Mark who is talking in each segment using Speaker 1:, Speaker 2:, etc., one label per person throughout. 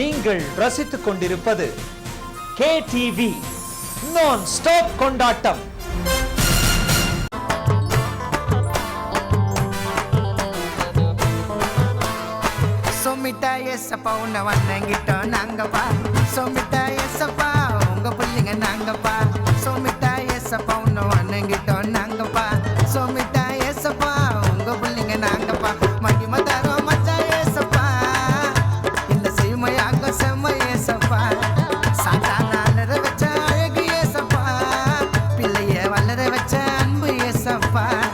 Speaker 1: நீங்கள் ரசித்துக் கொண்டிருப்பது கே டிவி நான் ஸ்டாப் கொண்டாட்டம்.
Speaker 2: சொம்மிட்டா எஸ்ஸப்பா உன்னை வணங்கிட்டோம். நாங்கப்பா சொம்மிட்டா
Speaker 3: pa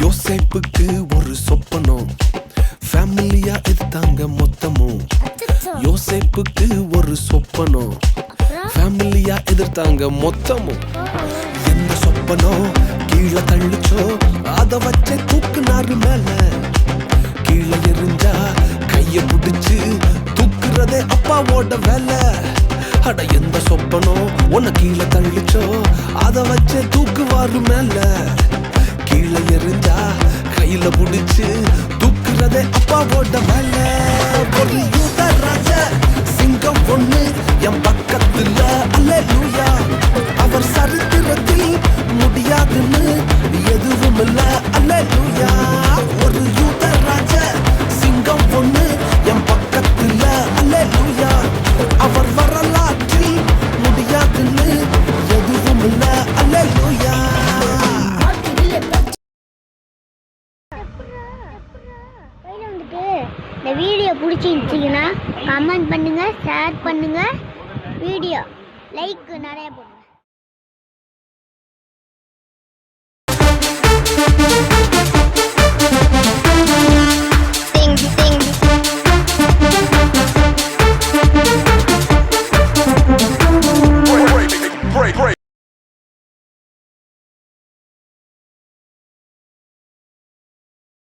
Speaker 3: யோசேப்புக்கு ஒரு சொப்பனம். ஃபேமிலியா எடுத்தாங்க மொத்தமும். யோசேப்புக்கு ஒரு சொப்பனம். ஃபேமிலியா எதிர்த்தாங்க மொத்தமும். எந்த சொப்பனம் கீழே தள்ளிச்சோ அத வச்சே தூக்குனாரு மேல. கீழே எரிஞ்சா கைய பிடிச்சு தூக்குறதே அப்பாவோட வேலை. அட எந்த சொப்பனம் உன்னை கீழே தள்ளிச்சோ அத வச்சே தூக்குவாரு மேல. கீழே எரிஞ்சா கையில புடிச்சு
Speaker 4: இந்த வீடியோ பிடிச்சிருந்துச்சிங்கன்னா கமெண்ட் பண்ணுங்கள் ஷேர் பண்ணுங்கள் வீடியோ லைக்கு நிறைய போடுங்க.